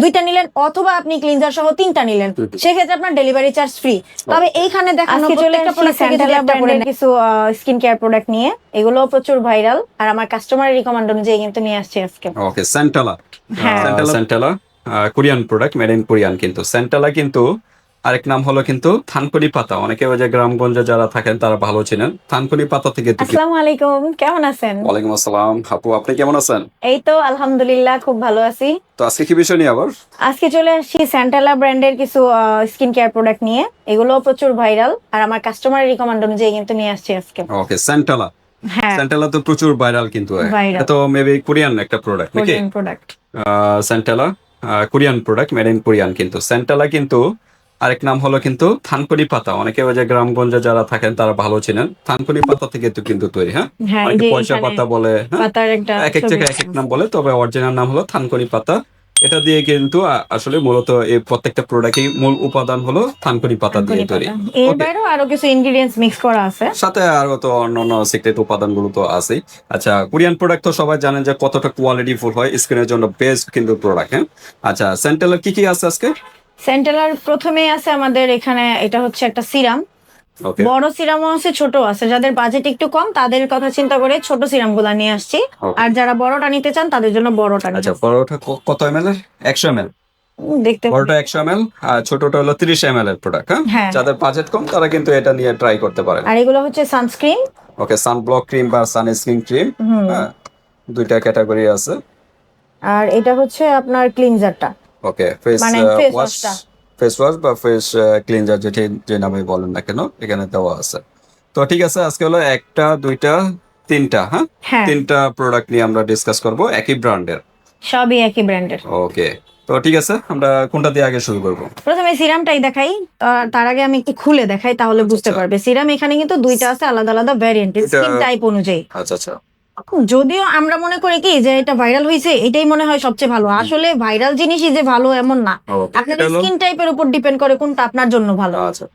দুইটা নিলেন অথবা আপনি ক্লিনজার সহ তিনটা নিলেন। সেক্ষেত্রে আপনার ডেলিভারি চার্জ ফ্রি তবে এইখানে দেখানো প্রত্যেকটা প্রোডাক্ট কিছু স্কিন কেয়ার প্রোডাক্ট নিয়ে। এগুলো প্রচুর ভাইরাল আর আমার কাস্টমারের রিকমেন্ড অনুযায়ী কিন্তু নিয়ে আসছে আজকে। ওকে সেন্টালা হ্যাঁ। Centella Korean product made in Korean কিন্তু। সেন্টালা কিন্তু আরেক নাম হলো কিন্তু থানকুনি পাতা। অনেকে ওই যে গ্রামগঞ্জে যারা থাকেন তারা ভালো চিনেন। থানকুনি পাতা থেকে আসসালামু আলাইকুম কেমন আছেন? ওয়ালাইকুম আসসালাম। আপু আপনি কেমন আছেন? এই তো আলহামদুলিল্লাহ খুব ভালো আছি। তো আজকে কি বিষয় নিয়ে আবার? আজকে চলে আসছি স্যান্টালা ব্র্যান্ডের কিছু স্কিন কেয়ার প্রোডাক্ট নিয়ে। এগুলো প্রচুর ভাইরাল আর আমার কাস্টমারের রিকমেন্ড অনুযায়ী কিন্তু নিয়ে আসছি আজকে। ওকে সেন্টালা হ্যাঁ। সেন্টালা তো প্রচুর ভাইরাল কিন্তু তো মেবি কোরিয়ান একটা প্রোডাক্ট নাকি? Korean product Centella Korean product made in Korean কিন্তু। সেন্টালা কিন্তু আরেক নাম হলো কিন্তু থানকুনি পাতা। অনেকে ওই যে গ্রামগঞ্জে যারা থাকেন তারা ভালো চিনেন। থানকুনি পাতা থেকে তো কিন্তু তৈরি হ্যাঁ? হ্যাঁ অনেকে পয়সা পাতা বলে হ্যাঁ? এক এক জায়গায় এক এক নাম বলে তবে অরিজিনাল নাম হলো থানকুনি পাতা। এটা দিয়ে কিন্তু আসলে মূলত এই প্রত্যেকটা প্রোডাক্টই মূল উপাদান হলো থানকুনি পাতা দিয়ে তৈরি। এর বাইরেও আরও কিছু ইনগ্রিডিয়েন্টস মিক্স করা আছে। সাথে আরও তো অন্যান্য সিক্রেট উপাদানগুলো তো আছেই। আচ্ছা কোরিয়ান প্রোডাক্ট তো সবাই জানেন যে কতটা কোয়ালিটি ফুল হয় স্কিনের জন্য বেস্ট কিন্তু প্রোডাক্ট হ্যাঁ? আচ্ছা সেন্টেলের কি কি আছে আজকে? সেন্টেলার প্রথমে আছে আমাদের এখানে এটা হচ্ছে একটা সিরাম। বড় সিরামও আছে ছোট আছে। যাদের বাজেট একটু কম তাদের কথা চিন্তা করে ছোট সিরামগুলা নিয়ে আসছি। আর যারা বড়টা নিতে চান তাদের জন্য বড়টা আচ্ছা বড়টা কত এম এল এর? একশো এম এল দেখতে বড়টা একশো এম এল আর ছোটটা হলো তিরিশ এম এল এর প্রোডাক্ট হ্যাঁ? হ্যাঁ। যাদের বাজেট কম তারা কিন্তু এটা নিয়ে ট্রাই করতে পারেন। আর এগুলো হচ্ছে সানস্ক্রিন ওকে সানব্লক ক্রিম বা সানস্ক্রিন ক্রিম হ্যাঁ? দুইটা ক্যাটাগরি আছে। আর এটা হচ্ছে আপনার ক্লিনজারটা ওকে ফেস মানে ফেস ওয়াশ বা ফেস ক্লিনজার যেটি যে নামে বলেন না কেন এখানে দেওয়া আছে। তো ঠিক আছে আজকে হলো একটা দুইটা তিনটা হ্যাঁ? হ্যাঁ। তিনটা প্রোডাক্ট নিয়ে আমরা ডিসকাস করব একই ব্র্যান্ডের সবই একই ব্র্যান্ডের ওকে তো ঠিক আছে আমরা কোনটা দিয়ে আগে শুরু করব? প্রথমে সিরামটাই দেখাই তার- তার আগে আমি একটু খুলে দেখাই তাহলে বুঝতে আচ্ছা। পারবে। সিরাম এখানে কিন্তু দুইটা আছে আলাদা আলাদা ভ্যারিয়েন্ট স্কিন টাইপ অনুযায়ী। আচ্ছা আচ্ছা। যদিও আমরা মনে করি কি যে এটা ভাইরাল হয়েছে এটাই মনে হয় সবচেয়ে ভালো। আসলে ভাইরাল জিনিসই যে ভালো এমন না। আপনার স্কিন টাইপের উপর ডিপেন্ড করে কোনটা আপনার জন্য ভালো। আচ্ছা।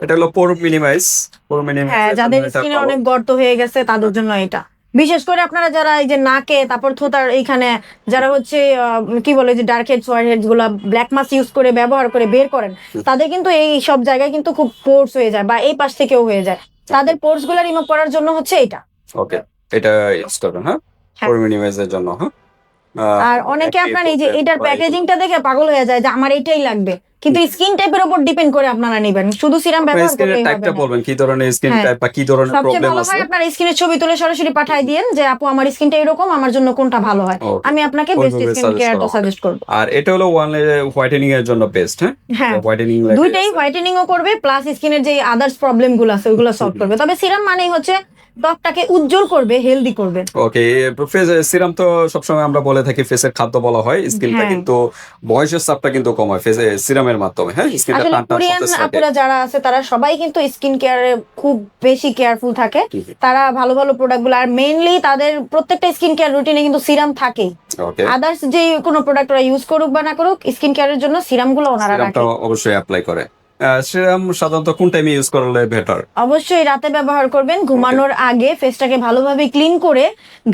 এটা হলো পোর মিনিমাইজ পোর মিনিমাইজ হ্যাঁ যাদের স্কিনে অনেক গর্ত হয়ে গেছে তাদের জন্য এটা। বিশেষ করে আপনারা যারা এই যে নাকে তারপর থোতার এইখানে যারা হচ্ছে কি বলে যে ডার্ক হেডস হোয়াইট হেডসগুলা ব্ল্যাক মাস ইউজ করে ব্যবহার করে বের করেন তাদের কিন্তু এই সব জায়গায় কিন্তু খুব পোর্স হয়ে যায় বা এই পাশ থেকেও হয়ে যায়। তাদের পোর্সগুলা রিমুভ করার জন্য হচ্ছে এটা। ওকে এটা ইউজ করবেন হ্যাঁ? হ্যাঁ। পোর মিনিমাইজের জন্য হ্যাঁ? আর অনেকে আপনার এই যে এটার প্যাকেজিংটা দেখে পাগল হয়ে যায় যে আমার এটাই লাগবে। কিন্তু স্কিন টাইপের উপর ডিপেন্ড করে আপনারা নেবেন। শুধু সিরাম ব্যবহার করলেই হবে টাইপটা বলবেন কি ধরনের স্কিন হ্যাঁ। টাইপ বা কি ধরনের প্রবলেম আছে? হয় আপনার স্কিনের ছবি তুলে সরাসরি পাঠাই দিয়েন যে আপু আমার স্কিনটা এরকম আমার জন্য কোনটা ভালো হয়? আমি আপনাকে বেস্ট স্কিন কেয়ারটা সাজেস্ট করব? আর এটা হলো ওয়ান হোয়াইটেনিং এর জন্য বেস্ট হ্যাঁ? হ্যাঁ। হোয়াইটেনিং দুইটাই হোয়াইটেনিং ও করবে প্লাস স্কিনের যে আদার্স প্রবলেমগুলো আছে ওগুলো সলভ করবে। তবে সিরাম মানেই হচ্ছে ত্বকটাকে উজ্জ্বল করবে হেলদি করবে। ওকে ফেস সিরাম তো সবসময় আমরা বলে থাকি ফেসের খাদ্য বলা হয় স্কিনটা হ্যাঁ। কিন্তু বয়সের চাপটা কিন্তু কমায় ফেসে সিরামের মাধ্যমে হ্যাঁ? স্কিনটা আসলে টান টান কোরিয়ান সতেজ থাকে। আপুরা যারা আছে তারা সবাই কিন্তু স্কিন কেয়ারে খুব বেশি কেয়ারফুল থাকে। তারা ভালো ভালো প্রোডাক্টগুলো আর মেইনলি তাদের প্রত্যেকটা স্কিন কেয়ার রুটিনে কিন্তু সিরাম ওকে আদার্স যে কোনো প্রোডাক্ট ওরা ইউজ করুক বা না করুক স্কিন কেয়ারের জন্য সিরামগুলো ওনারা অবশ্যই অ্যাপ্লাই করে। সিরাম সাধারণত কোন টাইমে ইউজ করলে বেটার অবশ্যই রাতে ব্যবহার করবেন। ঘুমানোর আগে ফেসটাকে ভালোভাবে ক্লিন করে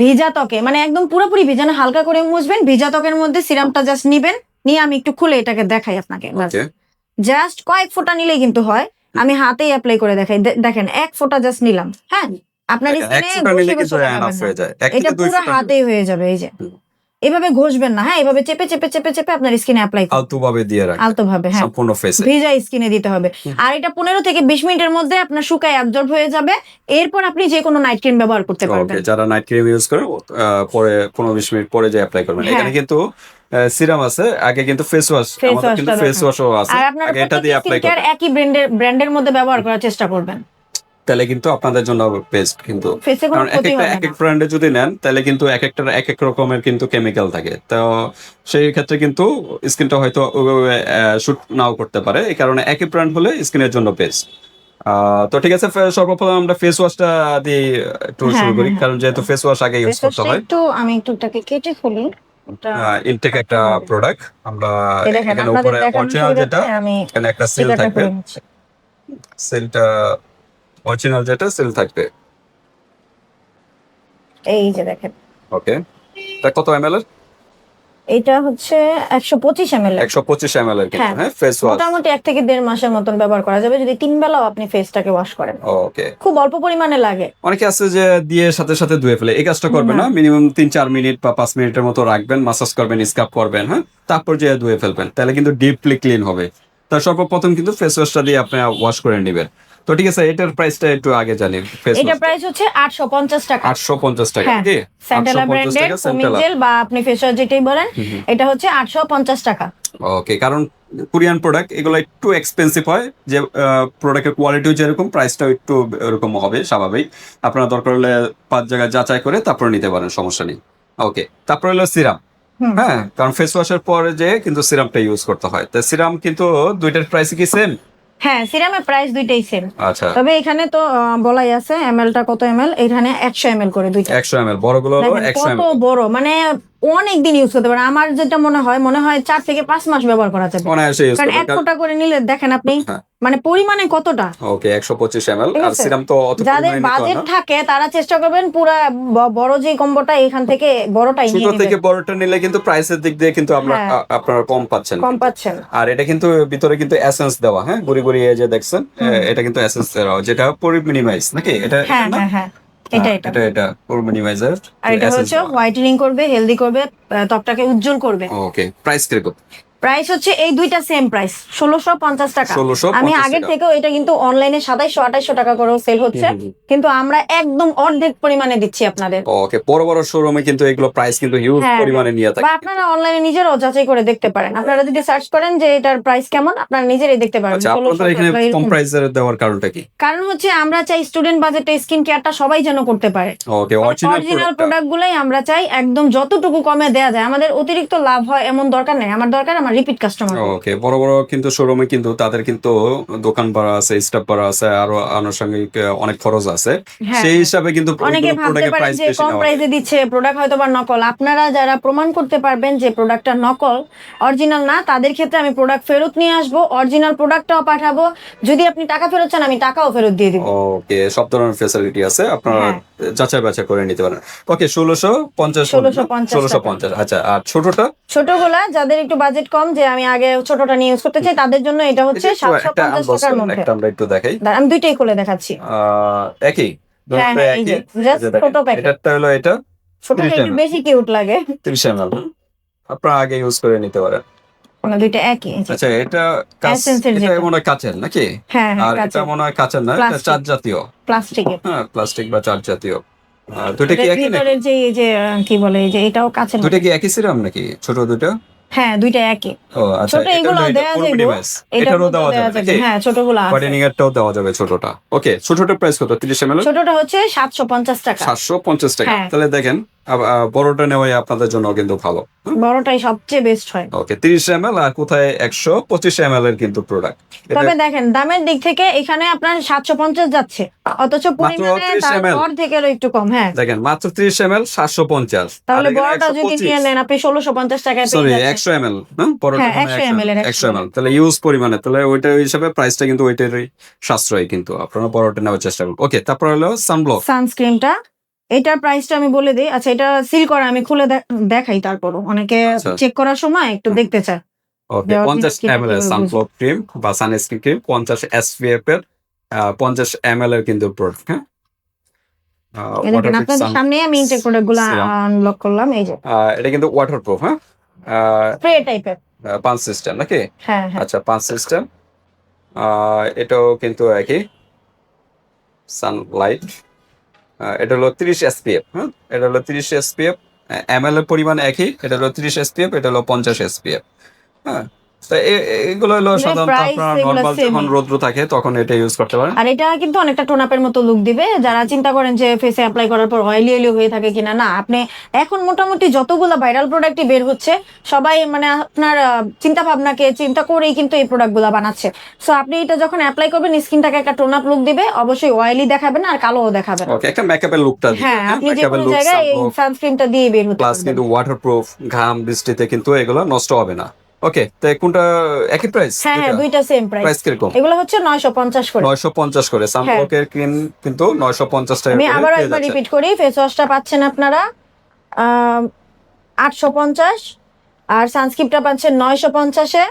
ভিজা ত্বকে মানে একদম পুরোপুরি ভিজা হালকা করে মুছবেন ভিজা ত্বকের মধ্যে সিরামটা জাস্ট নিবেন নিয়ে আমি একটু খুলে এটাকে দেখাই আপনাকে জাস্ট কয়েক ফোঁটা নিলেই কিন্তু হয়। আমি হাতেই অ্যাপ্লাই করে দেখাই। দেখেন এক ফোঁটা জাস্ট নিলাম হ্যাঁ? আপনার স্কিনে হয়ে এটা পুরো হাতেই হয়ে যাবে এই যে। এভাবে ঘষবেন না হ্যাঁ? এভাবে চেপে চেপে চেপে চেপে আপনার স্কিনে অ্যাপ্লাই করুন। আলতু ভাবে দিয়ে রাখ আলতো ভাবে হ্যাঁ। সম্পূর্ণ ফেসে ভিজা স্কিনে দিতে হবে। আর এটা পনেরো থেকে বিশ মিনিটের মধ্যে আপনার শুকায় অ্যাবজর্ব হয়ে যাবে। এরপর আপনি যে কোনো নাইট ক্রিম ব্যবহার করতে পারবেন। ওকে যারা নাইট ক্রিম ইউজ করে পরে পনেরো বিশ মিনিট পরে যে অ্যাপ্লাই করবেন। হ্যাঁ। এখানে কিন্তু সিরাম আছে। আগে কিন্তু ফেস ওয়াশ আমাদের কিন্তু ফেস। ওয়াশও আছে। আর আপনার আগে এটা দিয়ে অ্যাপ্লাই করবেন। একই ব্র্যান্ডের ব্র্যান্ডের মধ্যে ব্যবহার করার চেষ্টা করবেন। তাহলে কিন্তু আপনাদের জন্য বেস্ট কিন্তু। কারণ এক একটা এক এক ব্র্যান্ডে যদি নেন তাহলে কিন্তু এক একটার এক এক রকমের কিন্তু কেমিক্যাল থাকে। তো সেই ক্ষেত্রে কিন্তু স্কিনটা হয়তো ওইভাবে শুট নাও করতে পারে। এই কারণে একই ব্র্যান্ড হলে স্কিনের জন্য বেস্ট তো ঠিক আছে সর্বপ্রথম আমরা ফেস ওয়াশটা দিয়ে একটু হ্যাঁ, শুরু করি। হ্যাঁ, কারণ যেহেতু ফেস ওয়াশ আগে ইউজ করতে হয়। একটু আমি একটু এটাকে কেটে ওটা ইনটেক একটা প্রোডাক্ট আমরা এখানে উপরে অরিজিনাল যেটা এখানে একটা সেল থাকবে। সেলটা অরিজিনাল যেটা সেল থাকবে। এই যে দেখেন। ওকে এটা কত এম এর? এটা হচ্ছে একশো পঁচিশ এম এল একশো পঁচিশ এম এর কিন্তু হ্যাঁ। হ্যাঁ? ফেস ওয়াশ মোটামুটি এক থেকে দেড় মাসের মতন ব্যবহার করা যাবে। যদি তিন বেলাও আপনি ফেসটাকে ওয়াশ করেন। ওকে খুব অল্প পরিমাণে লাগে। অনেকে আছে যে দিয়ে সাথে সাথে ধুয়ে ফেলে। এই কাজটা করবেন না। মিনিমাম তিন চার মিনিট বা পাঁচ মিনিটের মতো রাখবেন মাসাজ করবেন স্কাপ করবেন হ্যাঁ? তারপর যে ধুয়ে ফেলবেন। তাহলে কিন্তু ডিপলি ক্লিন হবে। তার সর্বপ্রথম কিন্তু ফেস ওয়াশটা দিয়ে আপনি ওয়াশ করে নেবেন। তো ঠিক আছে এটার প্রাইসটা একটু আগে জানি এটা প্রাইস হচ্ছে আটশো পঞ্চাশ টাকা। আটশো পঞ্চাশ টাকা হ্যাঁ কি? স্যান্ডেলা 850 টাকা স্যান্ডেলা বা আপনি ফেস ওয়াশ যেটাই বলেন এটা হচ্ছে আটশো পঞ্চাশ টাকা। ওকে কারণ কোরিয়ান প্রোডাক্ট এগুলো একটু এক্সপেন্সিভ হয় যে প্রোডাক্টের কোয়ালিটিও যেরকম প্রাইসটাও একটু এরকম হবে স্বাভাবিক। আপনারা দরকার হলে পাঁচ জায়গায় যাচাই করে তারপরে নিতে পারেন সমস্যা নেই। ওকে তারপর হলো সিরাম। হ্যাঁ কারণ ফেস ওয়াশের পরে যে কিন্তু সিরামটা ইউজ করতে হয়। তো সিরাম কিন্তু দুইটার প্রাইস কি সেম হ্যাঁ সিরামের প্রাইস দুইটাই সেম আচ্ছা। তবে এখানে তো বলাই আছে এমএল টা কত এমএল এখানে একশো এমএল করে দুইটা। একশো এম এল বড়গুলো হলো কত বড় মানে অনেক দিন ইউজ করতে পারেন। আমার যেটা মনে হয় মনে হয় চার থেকে পাঁচ মাস ব্যবহার করা যাবে। কারণ এক ফোঁটা করে নিলে দেখেন আপনি হ্যাঁ। মানে পরিমাণে কতটা? ওকে একশো পঁচিশ এম এল আর সিরাম তো যাদের বাজেট থাকে তারা চেষ্টা করবেন পুরা বড় যে কম্বোটা এখান থেকে বড়টাই ছোট নিয়ে থেকে নেবেন বড়টা নিলে কিন্তু প্রাইসের দিক দিয়ে কিন্তু আমরা হ্যাঁ। আপনারা কম পাচ্ছেন। কম পাচ্ছেন। আর এটা কিন্তু ভিতরে কিন্তু এসেন্স দেওয়া হ্যাঁ? গুড়ি গুড়ি এই যে দেখছেন এটা কিন্তু এসেন্স দেওয়া যেটা পুরো মিনিমাইজ নাকি? এটা হ্যাঁ? হ্যাঁ হ্যাঁ। এটা এটা। এটা এটা। আর এটা হচ্ছে হোয়াইটেনিং করবে হেলদি করবে ত্বকটাকে উজ্জ্বল করবে। ওকে প্রাইস কীরকম প্রাইস হচ্ছে এই দুইটা সেম প্রাইস ষোলোশো পঞ্চাশ টাকা। আমি আগের থেকেও এটা কিন্তু অনলাইনে সাতাইশো আঠাইশো টাকা করেও সেল হচ্ছে। কিন্তু আমরা একদম অর্ধেক পরিমাণে দিচ্ছি আপনাদের। ওকে বড় বড় শোরুমে কিন্তু এগুলো প্রাইস কিন্তু হিউজ হ্যাঁ, পরিমাণে নিয়ে থাকে। বা আপনারা অনলাইনে নিজেরাও যাচাই করে দেখতে পারেন। আপনারা যদি সার্চ করেন যে এটার প্রাইস কেমন আপনারা নিজেরাই দেখতে পারবেন আচ্ছা 1600 আপনাদের এখানে কম প্রাইসের দেওয়ার কারণটা কি? কারণ হচ্ছে আমরা চাই স্টুডেন্ট বাজেটে স্কিন কেয়ারটা সবাই যেন করতে পারে। ওকে অরিজিনাল অরিজিনাল প্রোডাক্ট গুলাই আমরা চাই একদম যতটুকু কমে দেয়া যায়। আমাদের অতিরিক্ত লাভ হয় এমন দরকার নেই। আমার দরকার আমার রিপিট কাস্টমার ওকে বড় বড় কিন্তু শোরুমে কিন্তু তাদের কিন্তু দোকান ভাড়া আছে স্টাফ ভাড়া আছে আরও আনুষঙ্গিক অনেক খরচ আছে। হ্যাঁ। সেই হিসাবে কিন্তু অনেকে ভাবতে পারে যে কম প্রাইসে দিচ্ছে প্রোডাক্ট হয়তো বা নকল। আপনারা যারা প্রমাণ করতে পারবেন যে প্রোডাক্টটা নকল অরিজিনাল না তাদের ক্ষেত্রে আমি প্রোডাক্ট ফেরত নিয়ে আসব অরিজিনাল প্রোডাক্টটাও পাঠাবো। যদি আপনি টাকা ফেরত চান আমি টাকাও ফেরত দিয়ে দিব। ওকে সব ধরনের ফেসিলিটি আছে আপনারা হ্যাঁ। যাচাই বাছাই করে নিতে পারেন। ওকে ষোলোশো পঞ্চাশ 1650 ষোলোশো পঞ্চাশ আচ্ছা আর ছোটটা? ছোটগুলা যাদের একটু বাজেট কম যে আমি আগে ছোটটা নিয়ে ইউজ করতে চাই তাদের জন্য এটা হচ্ছে এটা সাতশো পঞ্চাশ টাকার মধ্যে। আমরা একটু দেখাই। আমি দুইটাই খুলে দেখাচ্ছি। একই? হ্যাঁ, হ্যাঁ, ছোট। এটারটা হলো এটা ছোটটা একটু বেশি কিউট লাগে। তিরিশ এম এল আপনারা আগে ইউজ করে নিতে পারেন। দুইটা একই আচ্ছা এটা এটা মনে হয় কাচের নাকি? হ্যাঁ আর হ্যাঁ এটা মনে হয় কাচের না এটা চার জাতীয়। প্লাস্টিকের হ্যাঁ প্লাস্টিক বা চার জাতীয়। দুটো কি একই নাকি? যে এই যে কি বলে যে এটাও দুটো কি একই সিরাম নাকি? ছোট দুটো হ্যাঁ দুইটা একই। ও আচ্ছা ছোট এগুলো যাবে এটারও দেওয়া যাবে হ্যাঁ ছোটগুলো আছে। হোয়াইটেনিং এরটাও দেওয়া যাবে ছোটটা। ওকে ছোটটা প্রাইস কত? 30 ml ছোটটা হচ্ছে সাতশো পঞ্চাশ টাকা। 750 টাকা। হ্যাঁ। তাহলে দেখেন বড়টা নেওয়াই আপনাদের জন্য কিন্তু ভালো। বড়টাই সবচেয়ে বেস্ট হয়। ওকে 30 ml আর কোথায় 125 ml এর কিন্তু প্রোডাক্ট তবে দেখেন দামের দিক থেকে এখানে আপনার সাতশো পঞ্চাশ যাচ্ছে। অথচ পরিমাণে 30 তার একটু কম হ্যাঁ। দেখেন মাত্র 30 ml 750 তাহলে বড়টা যদি নিয়ে নেন আপনি ষোলোশো পঞ্চাশ টাকায় পেয়ে সরি যাচ্ছেন। 100 ml না? বড়টা হ্যাঁ, 100 ml এর 100 ml তাহলে ইউজ পরিমাণে তাহলে ওইটা হিসাবে প্রাইসটা কিন্তু ওইটারই সাশ্রয় কিন্তু। আপনারা বড়টা নেওয়ার চেষ্টা করুন। ওকে তারপর হলো সানব্লক সানস্ক্রিনটা এটার প্রাইসটা আমি বলে দিই। আচ্ছা এটা সিল করা আমি খুলে দেখাই তারপরও। অনেকে আচ্ছা। চেক করার সময় একটু দেখতে চায়। ওকে 50 skin ml এর সানব্লক ক্রিম বা সানস্ক্রিন ক্রিম 50 SPF এর 50 ml এর কিন্তু প্রোডাক্ট হ্যাঁ? এই আপনাদের সামনে আমি ইনটেক প্রোডাক্টগুলো Serum. আনলক করলাম এই যে। এটা কিন্তু ওয়াটারপ্রুফ হ্যাঁ? স্প্রে টাইপের পাঁচ সিস্টেম নাকি? হ্যাঁ হ্যাঁ। আচ্ছা পাঁচ সিস্টেম এটাও কিন্তু একই। সানলাইট এটা হলো তিরিশ এসপিএফ হ্যাঁ এটা হলো তিরিশ এসপিএফ এম এল এর পরিমাণ একই, এটা হলো তিরিশ এসপিএফ এটা হলো পঞ্চাশ এসপিএফ হ্যাঁ? এগুলো হলো সাধারণত আপনার নর্মাল যখন রৌদ্র থাকে তখন এটা ইউজ করতে পারেন। আর এটা কিন্তু অনেকটা মতো লুক দিবে। যারা চিন্তা করেন যে ফেসে অ্যাপ্লাই করার পর অয়েলি অয়েলি হয়ে থাকে কিনা না আপনি এখন মোটামুটি যতগুলো ভাইরাল প্রোডাক্টই বের হচ্ছে সবাই মানে আপনার চিন্তা ভাবনাকে চিন্তা করেই কিন্তু এই প্রোডাক্টগুলো বানাচ্ছে। সো আপনি এটা যখন অ্যাপ্লাই করবেন স্কিনটাকে একটা টোন আপ লুক দিবে অবশ্যই অয়েলি দেখাবে না আর কালোও দেখাবে না। ওকে একটা মেকআপের লুকটা হ্যাঁ আপনি যে কোনো জায়গায় এই সানস্ক্রিনটা দিয়ে বের হতে প্লাস কিন্তু ওয়াটারপ্রুফ ঘাম বৃষ্টিতে কিন্তু এগুলো নষ্ট হবে না। ওকে তো কোনটা একই প্রাইস হ্যাঁ হ্যাঁ দুইটা। সেম প্রাইস প্রাইস কীরকম? এগুলো হচ্ছে নয়শো পঞ্চাশ করে। নয়শো পঞ্চাশ করে। সানব্লকের ক্রিম কিন্তু নয়শো পঞ্চাশ টাকা আমি আবার একবার রিপিট করি ফেস ওয়াশটা পাচ্ছেন আপনারা আটশো পঞ্চাশ আর সানস্ক্রিপ্টটা পাচ্ছেন নয়শো পঞ্চাশে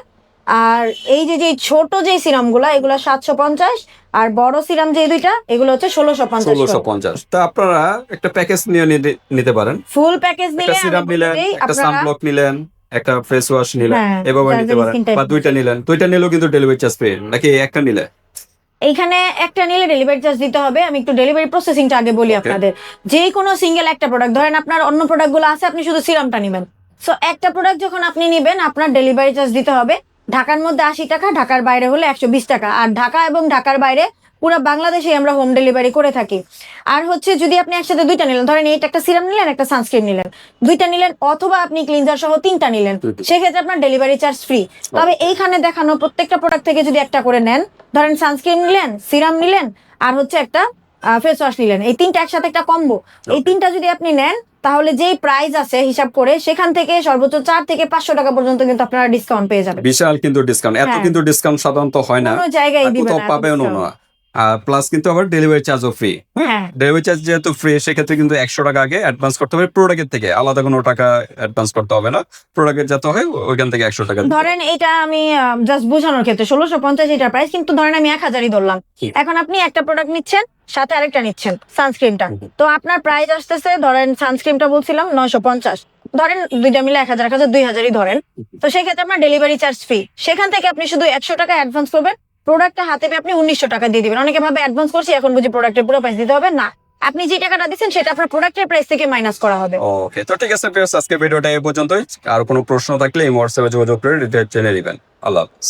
আর এই যে যে ছোট যে সিরামগুলো এগুলো সাতশো পঞ্চাশ আর বড় সিরাম যে দুইটা এগুলো হচ্ছে ষোলোশো পঞ্চাশ ষোলোশো পঞ্চাশ। তা আপনারা একটা প্যাকেজ নিয়ে নিতে- পারেন। ফুল প্যাকেজ নিলে সিরাপ নিলেন একটা সানব্লক নিলেন একটা ফেস ওয়াশ নিলেন হ্যাঁ, এভাবে নিতে পারেন। বা দুইটা নিলেন। দুইটা নিলেও কিন্তু ডেলিভারি চার্জ পেয়ে নাকি একটা নিলে? এইখানে একটা নিলে ডেলিভারি চার্জ দিতে হবে। আমি একটু ডেলিভারি প্রসেসিংটা আগে বলি আপনাদের। যে কোনো সিঙ্গেল একটা প্রোডাক্ট ধরেন আপনার অন্য প্রোডাক্টগুলো আছে আপনি শুধু সিরামটা নেবেন। সো একটা প্রোডাক্ট যখন আপনি নেবেন আপনার ডেলিভারি চার্জ দিতে হবে। ঢাকার মধ্যে আশি টাকা ঢাকার বাইরে হলে একশো বিশ টাকা। আর ঢাকা এবং ঢাকার বাইরে পুরো বাংলাদেশে আমরা হোম ডেলিভারি করে থাকি। আর হচ্ছে যদি আপনি একসাথে দুইটা নিলেন ধরেন এইটা একটা সিরাম নিলেন একটা সানস্ক্রিন নিলেন। দুইটা নিলেন অথবা আপনি ক্লিনজার সহ তিনটা নিলেন সেক্ষেত্রে আপনার ডেলিভারি চার্জ ফ্রি তবে এইখানে দেখানো প্রত্যেকটা প্রোডাক্ট থেকে যদি একটা করে নেন ধরেন সানস্ক্রিন নিলেন সিরাম নিলেন আর হচ্ছে একটা ফেস ওয়াশ নিলেন এই তিনটা একসাথে একটা কম্বো এই তিনটা যদি আপনি নেন তাহলে যেই প্রাইস আছে হিসাব করে সেখান থেকে সর্বোচ্চ চার থেকে পাঁচশো টাকা পর্যন্ত কিন্তু আপনারা ডিসকাউন্ট পেয়ে যাবেন। বিশাল কিন্তু ডিসকাউন্ট এত হ্যাঁ। কিন্তু ডিসকাউন্ট সাধারণত হয় না। কোনো জায়গায় আর দিবেন কোথাও না এত পাবেও না প্লাস কিন্তু আবার ডেলিভারি চার্জও ফ্রি ডেলিভারি চার্জ যেহেতু ফ্রি সেক্ষেত্রে কিন্তু একশো টাকা আগে অ্যাডভান্স করতে হবে প্রোডাক্টের থেকে। আলাদা কোনো টাকা অ্যাডভান্স করতে হবে না। প্রোডাক্টের যত হয় ওইখান থেকে একশো টাকা ধরেন এটা আমি জাস্ট বোঝানোর ক্ষেত্রে ষোলোশো পঞ্চাশ এটার প্রাইস কিন্তু ধরেন আমি এক হাজারই ধরলাম এখন আপনি একটা প্রোডাক্ট নিচ্ছেন সাথে আরেকটা নিচ্ছেন সানস্ক্রিনটা তো আপনার প্রাইস আসতেছে ধরেন সানস্ক্রিনটা বলছিলাম নয়শো পঞ্চাশ। ধরেন দুইটা মিলে এক হাজার এক হাজার দুই হাজারই ধরেন তো সেক্ষেত্রে আপনার ডেলিভারি চার্জ ফ্রি সেখান থেকে আপনি শুধু একশো টাকা অ্যাডভান্স করবেন প্রোডাক্টটা হাতে পেয়ে আপনি উনিশশো টাকা দিয়ে দিবেন। অনেকে ভাবে অ্যাডভান্স করছি, এখন বুঝি প্রোডাক্টের পুরো প্রাইস দিতে হবে। না, আপনি যে টাকাটা দিচ্ছেন, সেটা আপনার প্রোডাক্টের প্রাইস থেকে মাইনাস করা হবে। ওকে তো ঠিক আছে আজকে ভিডিওটা এই পর্যন্তই। আর কোনো প্রশ্ন থাকলে এই হোয়াটসঅ্যাপে যোগাযোগ করে ডিটেইলস জেনে নেবেন। আল্লাহ হাফিজ।